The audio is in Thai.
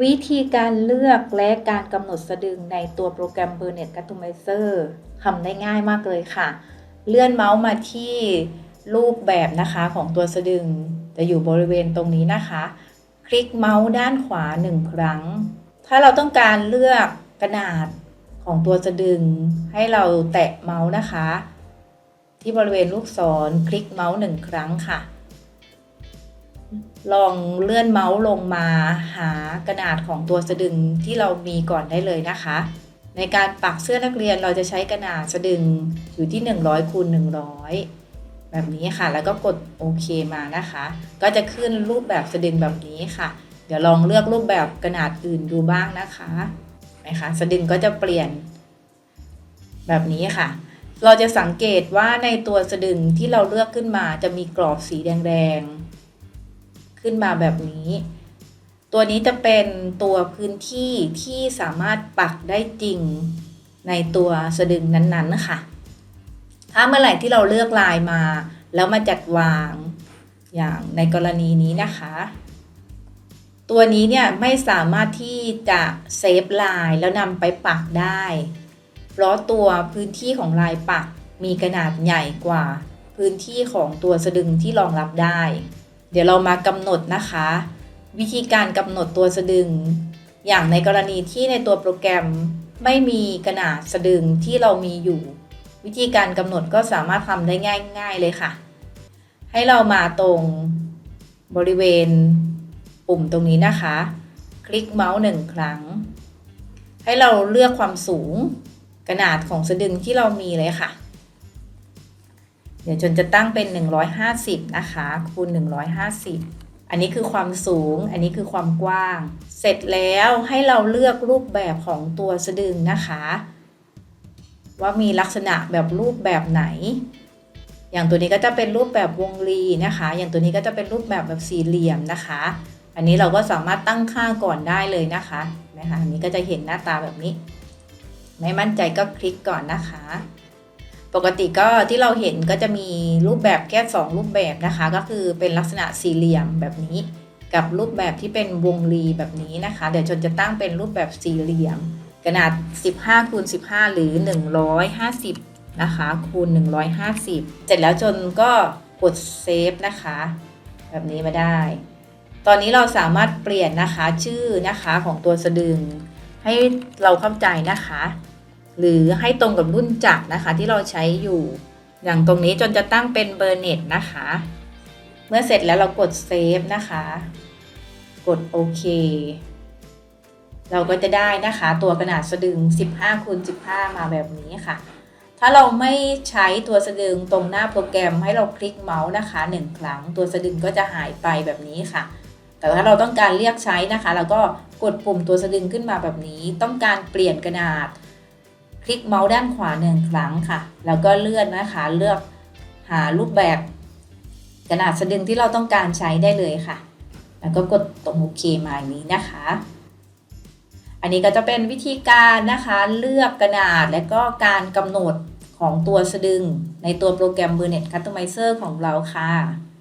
วิธีการเลือกและการกำหนดสะดึงในตัวโปรแกรม b u r n e t Customizer ทำได้ง่ายมากเลยค่ะ เลื่อนเมาส์มาที่รูปแบบนะคะของตัวสะดึง จะอยู่บริเวณตรงนี้นะคะ คลิกเมาส์ด้านขวาหนึ่งครั้ง ถ้าเราต้องการเลือกขนาดของตัวสะดึง ให้เราแตะเมาส์นะคะ ที่บริเวณลูกศรคลิกเมาส์หนึ่งครั้งค่ะ ลองเลื่อนเมาส์ลงมาหากระดาษของตัวสะดึงที่เรามีก่อนได้เลยนะคะ ในการปักเสื้อนักเรียนเราจะใช้กระดาษสะดึงอยู่ที่ 100คูณ100 แบบนี้ค่ะ แล้วก็กดโอเคมานะคะ ก็จะขึ้นรูปแบบสะดึงแบบนี้ค่ะ เดี๋ยวลองเลือกรูปแบบกระดาษอื่นดูบ้างนะคะนะคะสะดึงก็จะเปลี่ยน แบบนี้ค่ะ เราจะสังเกตว่าในตัวสะดึงที่เราเลือกขึ้นมาจะมีกรอบสีแดงๆ ขึ้นมาแบบนี้ ตัวนี้จะเป็นตัวพื้นที่ที่สามารถปักได้จริงในตัวสะดึงนั้นๆนะคะถ้าเมื่อไหร่ที่เราเลือกลายมา แล้วมาจัดวางอย่างในกรณีนี้นะคะ ตัวนี้เนี่ยไม่สามารถที่จะเซฟลายแล้วนำไปปักได้ เพราะตัวพื้นที่ของลายปักมีขนาดใหญ่กว่า พื้นที่ของตัวสะดึงที่รองรับได้ เดี๋ยวเรามากำหนดนะคะ วิธีการกำหนดตัวสะดึง อย่างในกรณีที่ในตัวโปรแกรมไม่มีขนาดสะดึงที่เรามีอยู่ วิธีการกำหนดก็สามารถทำได้ง่ายๆเลยค่ะ ให้เรามาตรงบริเวณปุ่มตรงนี้นะคะ คลิกเมาส์หนึ่งครั้ง ให้เราเลือกความสูงขนาดของสะดึงที่เรามีเลยค่ะ เดี๋ยวจนจะตั้งเป็น 150 นะคะคูณ 150 อันนี้คือความสูง อันนี้คือความกว้าง เสร็จแล้วให้เราเลือกรูปแบบของตัวสะดึงนะคะ ว่ามีลักษณะแบบรูปแบบไหน อย่างตัวนี้ก็จะเป็นรูปแบบวงรีนะคะ อย่างตัวนี้ก็จะเป็นรูปแบบแบบสี่เหลี่ยมนะคะ อันนี้เราก็สามารถตั้งค่าก่อนได้เลยนะคะนะคะอันนี้ก็จะเห็นหน้าตาแบบนี้ ไม่มั่นใจก็คลิกก่อนนะคะ ปกติก็ที่เราเห็นก็จะมีรูปแบบแค่2รูปแบบนะคะ ก็คือเป็นลักษณะสี่เหลี่ยมแบบนี้ กับรูปแบบที่เป็นวงรีแบบนี้นะคะ เดี๋ยวจนจะตั้งเป็นรูปแบบสี่เหลี่ยม ขนาด 15คูณ15 หรือ 150 นะคะคูณ 150 เสร็จแล้วจนก็กดเซฟนะคะ แบบนี้มาได้ ตอนนี้เราสามารถเปลี่ยนนะคะชื่อนะคะของตัวสะดึง ให้เราเข้าใจนะคะ หรือให้ตรงกับรุ่นจักรนะคะที่เราใช้อยู่ อย่างตรงนี้จนจะตั้งเป็นเบอร์เน็ตนะคะ เมื่อเสร็จแล้วเรากดเซฟนะคะ กดโอเค เราก็จะได้นะคะตัวขนาดสะดึง 15คูณ15 มาแบบนี้ค่ะ ถ้าเราไม่ใช้ตัวสะดึงตรงหน้าโปรแกรมให้เราคลิกเมาส์นะคะหนึ่งครั้งตัวสะดึงก็จะหายไปแบบนี้ค่ะแต่ถ้าเราต้องการเรียกใช้นะคะ เราก็กดปุ่มตัวสะดึงขึ้นมาแบบนี้ ต้องการเปลี่ยนขนาด คลิกเมาส์ด้านขวาหนึ่งครั้งค่ะ แล้วก็เลื่อนนะคะ เลือกหารูปแบบขนาดสะดึงที่เราต้องการใช้ได้เลยค่ะ แล้วก็กดตรงโอเคมาอย่างนี้นะคะ อันนี้ก็จะเป็นวิธีการนะคะเลือกขนาดและก็การกำหนดของตัวสะดึงในตัวโปรแกรม Burnett Customizer ของเราค่ะ